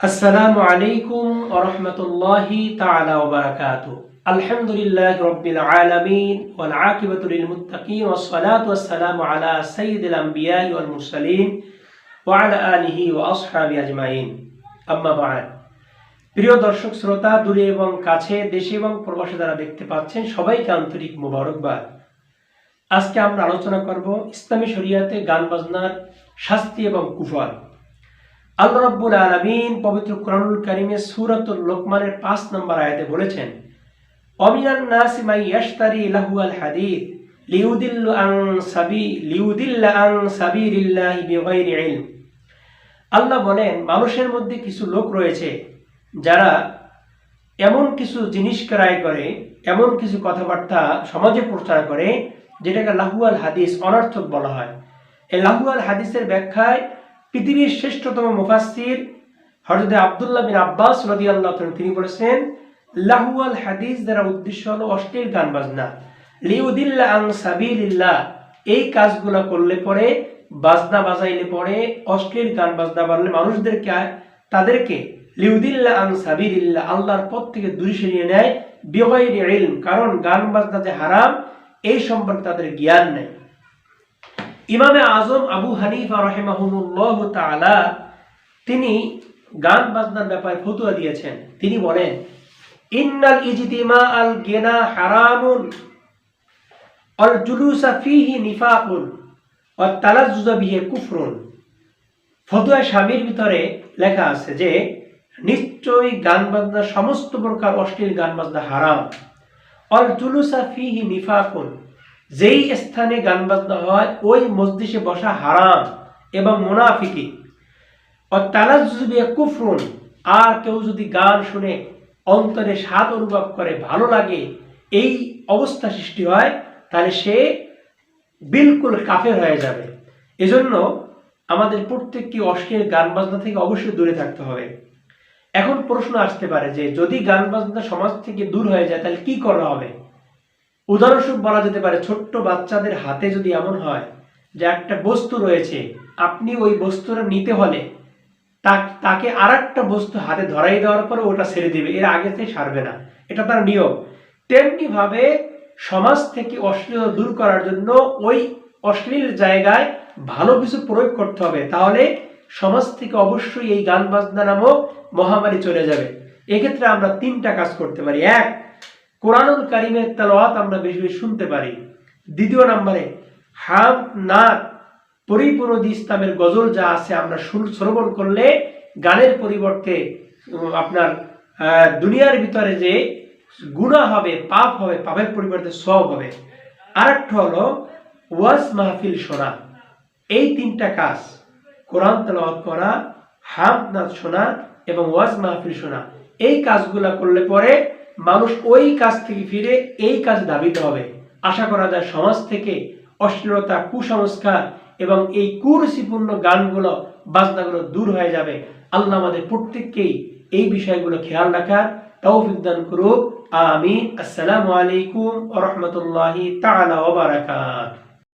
السلام عليكم ورحمة الله تعالى وبركاته الحمد لله رب العالمين আকিবাতু للمتقين والصلاة والسلام على سيد الأنبياء আলা وعلى آله ওয়াল أجمعين أما بعد প্রিয় দর্শক শ্রোতা দূরে এবং কাছে দেশে এবং প্রবাসে যারা দেখতে পাচ্ছেন সবাইকে আন্তরিক মোবারকবাদ আজকে আমরা আলোচনা করব ইসলামী শরিয়াতে গান বাজনার শাস্তি এবং কুফল আল্লাহ রাব্বুল আলামিন পবিত্র কোরআনুল কারিমে সূরাতুল লোকমানের পাঁচ নম্বর আয়াতে বলেছেন, অমিনান নাসি মাই ইয়াশতারি লাহু আল হাদিদ, লিউদিল্লু আন সাবি, লিউদিল্লা আন সাবিলিল্লাহি বিগাইরি ইলম। আল্লাহ বলেন, মানুষের মধ্যে কিছু লোক রয়েছে যারা এমন কিছু জিনিস ক্রয় করে, এমন কিছু কথাবার্তা সমাজে প্রচার করে, যেটাকে লাহুয়াল হাদিস অনর্থক বলা হয়। এই লাহুয়াল হাদিসের ব্যাখ্যায় পৃথিবীর শ্রেষ্ঠতম মুফাসসির হযরত আব্দুল্লাহ বিন আব্বাস রাদিয়াল্লাহু আল্লাহ তিনি বলেছেন, লাহুয়াল হাদিস দ্বারা উদ্দেশ্য হলো অশ্লীল গান বাজনা লিউদিল্লা আন সাবিলিল্লাহ, এই কাজগুলো করলে পরে, বাজনা বাজাইলে পরে, অশ্লীল গান বাজনা বাজলে মানুষদেরকে, তাদেরকে লিউদিল্লা আন সাবিলিল্লাহ, আল্লাহর পথ থেকে দূরে সরিয়ে নেয়, বিগয়রি ইলম। কারণ গান বাজনা যে হারাম, এই সম্পর্কে তাদের জ্ঞান নেই। ইমামে আজম আবু হানিফা রহেমাহুল্লাহ তাআলা তিনি গান বাজনার ব্যাপারে ফতুয়া দিয়েছেন। তিনি বলেন, ইন্নাল ইজতিমা আল গেনা হারামুন জুলুসা ফিহি নিফাকুন তালাজুজা বিহে কুফরুন। ফতুয়া স্বামীর ভিতরে লেখা আছে যে, নিশ্চয়ই গান বাজনা, সমস্ত প্রকার অশ্লীল গান বাজনা হারাম। অল জুলুসা ফিহি নিফাকুন যেই স্থানে গান বাজনা হয়, ওই মসজিদে বসা হারাম এবং মুনাফিকি। কুফরুন, আর কেউ যদি গান শুনে অন্তরে স্বাদ অনুভব করে, ভালো লাগে, এই অবস্থা সৃষ্টি হয়, তাহলে সে বিলকুল কাফের হয়ে যাবে। এজন্য আমাদের প্রত্যেককে অশ্লীল গান বাজনা থেকে অবশ্যই দূরে থাকতে হবে। এখন প্রশ্ন আসতে পারে যে, যদি গান বাজনা সমাজ থেকে দূর হয়ে যায়, তাহলে কি করা হবে? উদাহরণস্বরূপ বলা যেতে পারে, ছোট্ট বাচ্চাদের হাতে যদি এমন হয় যে একটা বস্তু রয়েছে, আপনি ওই বস্তুটা নিতে হলে তাকে আর একটা বস্তু হাতে ধরাই দেওয়ার পরে ওটা ছেড়ে দিবে, এর আগে থেকে সারবে না। এটা তার নিয়ম। তেমনি ভাবে সমাজ থেকে অশ্লীলতা দূর করার জন্য ওই অশ্লীল জায়গায় ভালো কিছু প্রয়োগ করতে হবে, তাহলে সমাজ থেকে অবশ্যই এই গান বাজনা নামক মহামারী চলে যাবে। এক্ষেত্রে আমরা তিনটা কাজ করতে পারি। এক কোরআনুল কারিমের তেলাওয়াত আমরা বেশি বেশি শুনতে পারি। দ্বিতীয় নম্বরে, হাম নাত পরিপূর্ণ ইসলামের গজল যা আছে আমরা শ্রবণ করলে গানের পরিবর্তে আপনার দুনিয়ার ভিতরে যে গুণা হবে, পাপ হবে, পাপের পরিবর্তে সব হবে। আর একটা হলো ওয়াজ মাহফিল শোনা। এই তিনটা কাজ, কোরআন তেলাওয়াত করা, হাম নাচ শোনা এবং ওয়াজ মাহফিল শোনা। এই কাজগুলা করলে পরে মানুষ ওই কাজ থেকে ফিরে এই কাজ দাবিতে হবে। আশা করা যায় সমাজ থেকে অশ্লীলতা, কুসংস্কার এবং এই কুরুচিপূর্ণ গানগুলো, বাজনাগুলো দূর হয়ে যাবে। আল্লাহ আমাদের প্রত্যেককেই এই বিষয়গুলো খেয়াল রাখার তৌফিক দান করুক। আমিন। আসসালামু আলাইকুম রহমতুল্লাহ তালা ওয়া